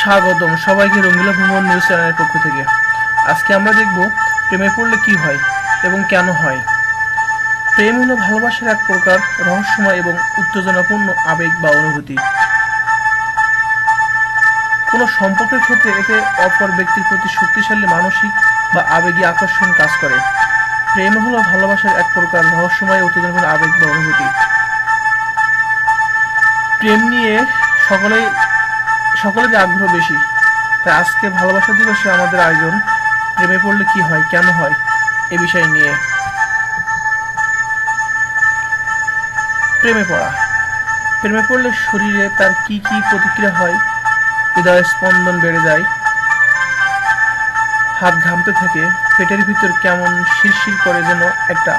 স্বাগতম। সবাইকে রঙ্গিলা ভ্রমণ নিউজ চ্যানেলের পক্ষ থেকে। আজকে আমরা দেখব প্রেমে পড়লে কি হয় এবং কেন হয়। প্রেম হলো ভালোবাসার এক প্রকার রহস্যময় এবং উত্তেজনাপূর্ণ আবেগ বা অনুভূতি। কোনো সম্পর্কের ক্ষেত্রে এতে অপর ব্যক্তির প্রতি শক্তিশালী মানসিক বা আবেগী আকর্ষণ কাজ করে। প্রেম হলো ভালোবাসার এক প্রকার রহস্যময়, উত্তেজনাপূর্ণ আবেগ বা অনুভূতি। প্রেম নিয়ে সকলেই সকলেরই আগ্রহ বেশি। তাই আজকে ভালোবাসা দিবসে আমাদের আয়োজন। প্রেমে পড়লে কি হয়, কেন হয়, এ বিষয় নিয়ে। প্রেমে পড়া। প্রেমে পড়লে শরীরে তার কি কি প্রতিক্রিয়া হয়, হৃদয় স্পন্দন বেড়ে যায়। হাত ঘামতে থাকে, পেটের ভিতর কেমন শিরশির করে যেন একটা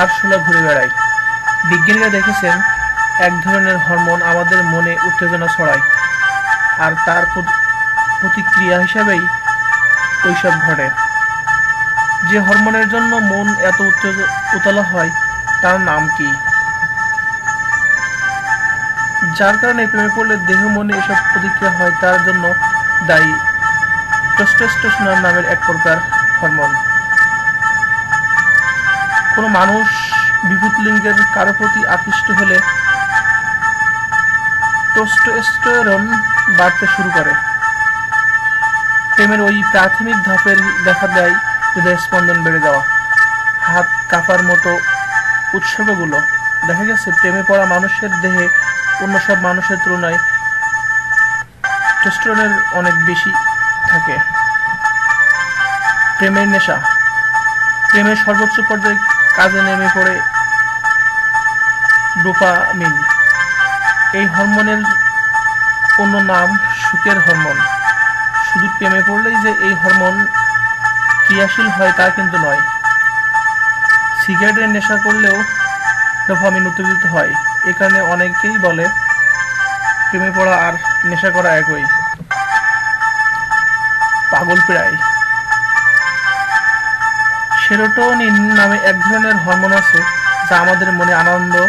আরশোলা ঘুরে বেড়ায়। বিজ্ঞানীরা দেখেছেন, এক ধরনের হরমোন আমাদের মনে উত্তেজনা ছড়ায়। আর তার প্রতিক্রিয়া হিসাবেই ওইসব ঘটে। যে হরমোনের জন্য মন এত উতলা হয়, তার নাম কি? যার কারণে প্রেমে পড়লে দেহ, মনে এসব প্রতিক্রিয়া হয়, তার জন্য দায়ী টেস্টোস্টেরন নামের এক প্রকার হরমোন। কোনো মানুষ বিভূত লিঙ্গের কারও প্রতি আকৃষ্ট হলে টেস্টোস্টেরন বাড়তে শুরু করে। প্রেমের ওই প্রাথমিক ধাপের দেখা দেয় হৃদয় স্পন্দন বেড়ে যাওয়া। হাত কাঁপার মতো উৎসর্গগুলো। দেখা গেছে, প্রেমে পড়া মানুষের দেহে অন্য সব মানুষের তুলনায় টেস্টোস্টেরনের অনেক বেশি থাকে। প্রেমের নেশা। প্রেমের সর্বোচ্চ পর্যায়ে কাজে নেমে পড়ে ডোপামিন। এই হরমোনের অন্য নাম সুখের হরমোন। শুধু প্রেমে পড়লেই যে এই হরমোন ক্রিয়াশীল হয় তা কিন্তু নয়। সিগারেটের নেশা করলেও ডোপামিন উত্তেজিত হয়। এ কারণে অনেকেই বলে, প্রেমে পড়া আর নেশা করা একই। পাগল প্রায়। সেরোটোনিন নামে এক ধরনের হরমোন আছে, যা আমাদের মনে আনন্দ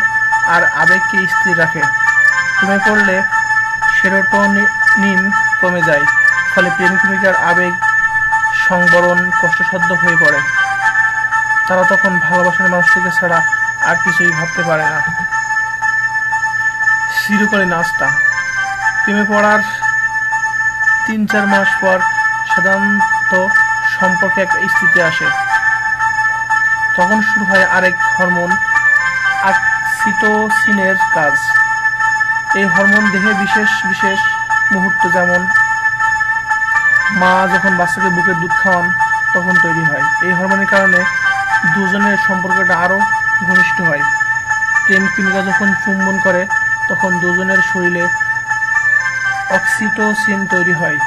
আর আবেগকে স্থির রাখে। প্রেমে পড়লে সেরোটোনিন কমে যায়, ফলে প্রেমিক প্রেমিকার আবেগ সংবরণ কষ্টসাধ্য হয়ে পড়ে। তারা তখন ভালোবাসার মানুষটিকে ছাড়া আর কিছুই ভাবতে পারে না। চিরকালীন নাস্তা প্রেমে পড়ার তিন চার মাস পর সাধারণত সম্পর্কে একটা স্থিতি আসে। তখন শুরু হয় আরেক হরমোন অক্সিটোসিনের কাজ। এই হরমোন দেহে বিশেষ বিশেষ মুহূর্ত যেমন মা যখন বাচ্চাকে বুকের দুধ খাওয়ান, তখন তৈরি হয়। এই হরমোনের কারণে দুজনের সম্পর্কটা আরও ঘনিষ্ঠ হয়। প্রেম প্রেমিকা যখন চুম্বন করে, তখন দুজনের শরীরে অক্সিটোসিন তৈরি হয়।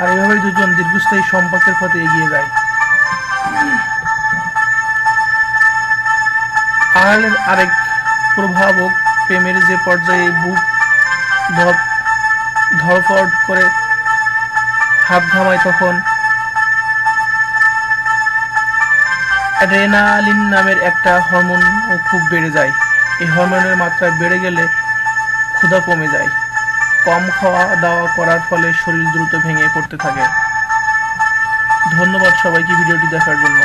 আর এভাবেই দুজন দীর্ঘস্থায়ী সম্পর্কের পথে এগিয়ে যায়। আড়ালের আরেক প্রভাবক প্রেমের যে পর্যায়ে বুক ধপ ধরফড় করে হাত ঘামায় তখন অ্যাড্রেনালিন নামের একটা হরমোন খুব বেড়ে যায়। এই হরমোনের মাত্রা বেড়ে গেলে ক্ষুধা কমে যায়। কম খাওয়া দাওয়া করার ফলে শরীর দ্রুত ভেঙে পড়তে থাকে। ধন্যবাদ সবাইকে ভিডিওটি দেখার জন্য।